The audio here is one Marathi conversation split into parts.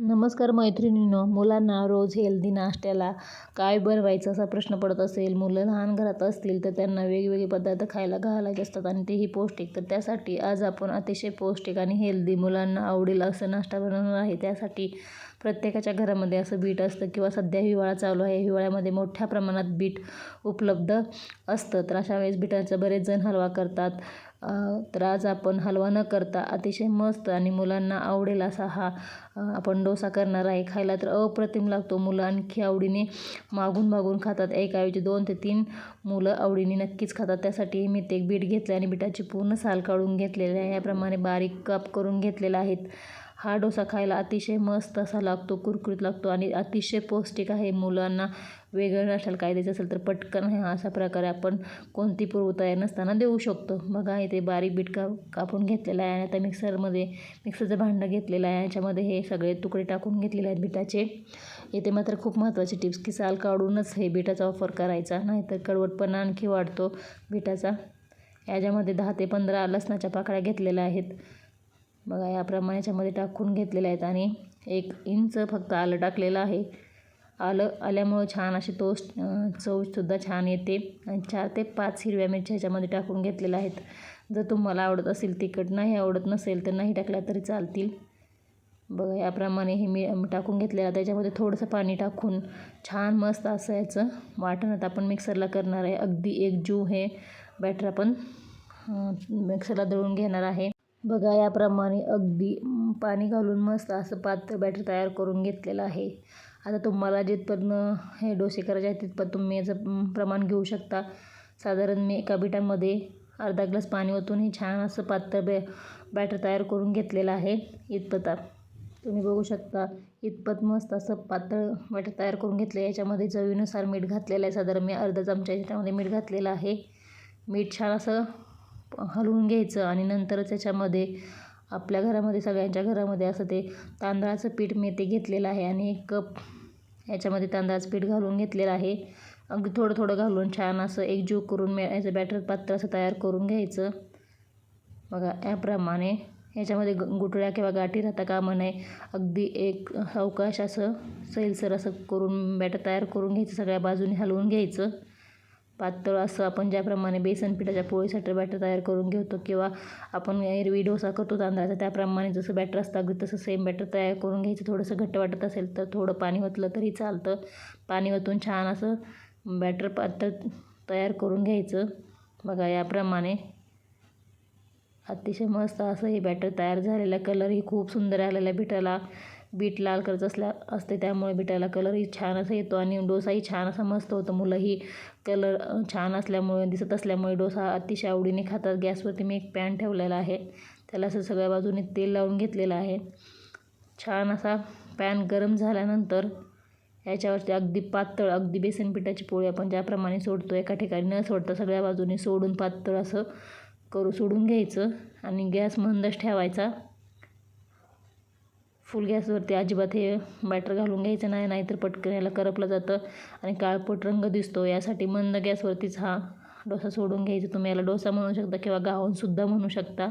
नमस्कार मैत्रिणींनो मुलांना रोज हेल्दी नाश्त्याला काय बनवायचं असा प्रश्न पडत असेल मुलं लहान घरात असतील तर त्यांना वेगवेगळे पदार्थ खायला घालायचे असतात आणि तेही पौष्टिक. तर त्यासाठी आज आपण अतिशय पौष्टिक आणि हेल्दी मुलांना आवडेल असं नाश्ता बनवणार आहे. त्यासाठी प्रत्येकाच्या घरामध्ये असं बीट असतं किंवा सध्या हिवाळा चालू आहे. हिवाळ्यामध्ये मोठ्या प्रमाणात बीट उपलब्ध असतं. तर अशा वेळेस बीटाचा बरेच जण हलवा करतात. तर आज आपण हलवा न करता अतिशय मस्त आणि मुलांना आवडेल असा हा आपण डोसा करणार आहे. खायला तर अप्रतिम लागतो मुलं. आणखी आवडीने मागून मागून खातात. ऐवजी दोन ते तीन मुलं आवडीने नक्कीच खातात. त्यासाठी मी ते एक बीट घेतले आणि बिटाची पूर्ण साल काढून घेतलेली आहे. याप्रमाणे बारीक काप करून घेतलेला आहेत हा डोसा खायला अतिशय मस्त असा लागतो कुरकुरीत लागतो आणि अतिशय पौष्टिक आहे. मुलांना वेगळं असेल काय द्यायचं असेल तर पटकन हा अशा प्रकारे आपण कोणती पूर्वतयार नसताना देऊ शकतो. बघा इथे बारीक बीट का कापून घेतलेलं आहे आणि आता मिक्सरमध्ये मिक्सरचं भांडं घेतलेलं आहे. याच्यामध्ये हे सगळे तुकडे टाकून घेतलेले आहेत बिटाचे. इथे मात्र खूप महत्त्वाची टिप्स की साल काढूनच हे बिटाचा वापर करायचा नाहीतर कडवटपणा आणखी वाढतो बिटाचा. याच्यामध्ये दहा ते पंधरा लसणाच्या पाकळ्या घेतलेल्या आहेत. बघा याप्रमाणे याच्यामध्ये टाकून घेतलेले आहेत आणि एक इंच फक्त आलं टाकलेलं आहे. आलं आल्यामुळं छान अशी टोस्ट चवसुद्धा छान येते. आणि चार ते पाच हिरव्या मिरच्या ह्याच्यामध्ये टाकून घेतलेल्या आहेत. जर तुम्हाला आवडत असेल तिखट नाही आवडत नसेल तर नाही टाकल्या तरी चालतील. बघा याप्रमाणे हे मी टाकून घेतलेलं त्याच्यामध्ये थोडंसं पाणी टाकून छान मस्त असं याचं वाटण आता आपण मिक्सरला करणार आहे. अगदी एक जू हे बॅटर आपण मिक्सरला दळून घेणार आहे. बघा याप्रमाणे अगदी पाणी घालून मस्त असं पातळ बॅटर तयार करून घेतलेलं आहे. आता तुम्हाला जिथपर्यंत हे डोसे करायचे आहेत तिथपर्यंत तुम्ही याचं प्रमाण घेऊ शकता. साधारण मी एका बिटामध्ये अर्धा ग्लास पाणी ओतून हे छान असं पातळ बॅ बॅटर तयार करून घेतलेलं आहे. इतपता तुम्ही बघू शकता इतपत मस्त असं पातळ बॅटर तयार करून घेतलं याच्यामध्ये चवीनुसार मीठ घातलेलं आहे. साधारण मी अर्धा चमचा याच्यामध्ये मीठ घातलेलं आहे. मीठ छान असं हलवून घ्यायचं आणि नंतरच त्याच्यामध्ये आपल्या घरामध्ये सगळ्यांच्या घरामध्ये असं ते तांदळाचं पीठ मी ते घेतलेलं आहे आणि एक कप याच्यामध्ये तांदळाचं पीठ घालून घेतलेलं आहे. अगदी थोडं थोडं घालून छान असं एकजीव करून मे याचं बॅटर पात्र असं तयार करून घ्यायचं. बघा याप्रमाणे याच्यामध्ये ग गुटळ्या किंवा गाठी राहता कामा नये. अगदी एक अवकाश असं सैलसर असं करून बॅटर तयार करून घ्यायचं सगळ्या बाजूने हलवून घ्यायचं. पातळ असं आपण ज्याप्रमाणे बेसन पिठाच्या पोळीसाठी बॅटर तयार करून घेतो किंवा आपण एरवी डोसा करतो तांदळाचा त्याप्रमाणे जसं बॅटर असतं अगदी तसं सेम बॅटर तयार करून घ्यायचं. थोडंसं घट्ट वाटत असेल तर थोडं पाणी ओतलं तरी चालतं. पाणी ओतून छान असं बॅटर पातळ तयार करून घ्यायचं. बघा याप्रमाणे अतिशय मस्त असं हे बॅटर तयार झालेलं. कलरही खूप सुंदर आलेला बिटाला बीट लाल कलरचं असल्या असते. त्यामुळे बिटाला कलरही छान असा येतो आणि डोसाही छान असा मस्त होतो. मुलंही कलर छान असल्यामुळे दिसत असल्यामुळे डोसा अतिशय आवडीने खातात. गॅसवरती मी एक पॅन ठेवलेला आहे. त्याला असं सगळ्या बाजूने तेल लावून घेतलेलं आहे. छान असा पॅन गरम झाल्यानंतर याच्यावरती अगदी पातळ अगदी बेसन पिठाची पोळी आपण ज्याप्रमाणे सोडतो एका ठिकाणी न सोडता सगळ्या बाजूने सोडून पातळ असं करू सोडून घ्यायचं आणि गॅस मंदच ठेवायचा. फुल गॅसवरती अजिबात हे बॅटर घालून घ्यायचं नाही नाहीतर पटकन याला करपलं जातं आणि काळपट रंग दिसतो. यासाठी मंद गॅसवरतीच हा डोसा सोडून घ्यायचा. तुम्ही याला डोसा म्हणू शकता किंवा गावणसुद्धा म्हणू शकता.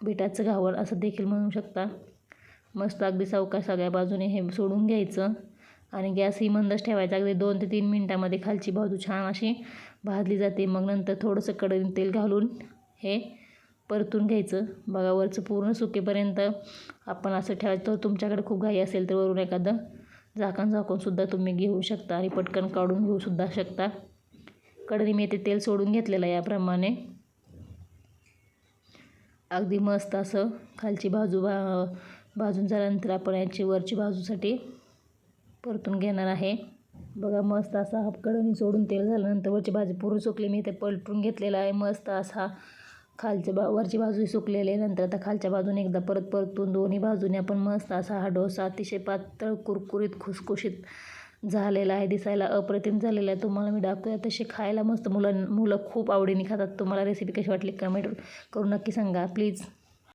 बिटाचं घावण असं देखील म्हणू शकता. मस्त अगदी सावकाश सगळ्या बाजूने हे सोडून घ्यायचं आणि गॅसही मंदच ठेवायचा. अगदी दोन ते तीन मिनटामध्ये खालची बाजू छान अशी भाजली जाते. मग नंतर थोडंसं कढईत तेल घालून हे परतून घ्यायचं. बघा वरचं पूर्ण सुकेपर्यंत आपण असं ठेवायचं. तर तुमच्याकडे खूप घाई असेल तर वरून एखादं झाकण झाकूनसुद्धा तुम्ही घेऊ शकता आणि पटकन काढून घेऊसुद्धा शकता. कढई मी ते तेल सोडून घेतलेलं आहे याप्रमाणे. अगदी मस्त असं खालची बाजू भा भाजून झाल्यानंतर आपण याची वरची बाजूसाठी परतून घेणार आहे. बघा मस्त असा हा कढई सोडून तेल झाल्यानंतर वरची भाजी पूर्ण सुकली. मी ते पलटून घेतलेला आहे. मस्त असा खालच्या बा वरची बाजू सुकलेली नंतर आता खालच्या बाजूने एकदा परत परतून दोन्ही बाजूने आपण मस्त असा हा डोसा अतिशय पातळ कुरकुरीत खुसखुशीत झालेला आहे दिसायला अप्रतिम झालेला आहे. तुम्हाला मी दाखवूया तसे खायला मस्त मुलं मुलं खूप आवडीने खातात. तुम्हाला रेसिपी कशी वाटली कमेंट करून नक्की सांगा प्लीज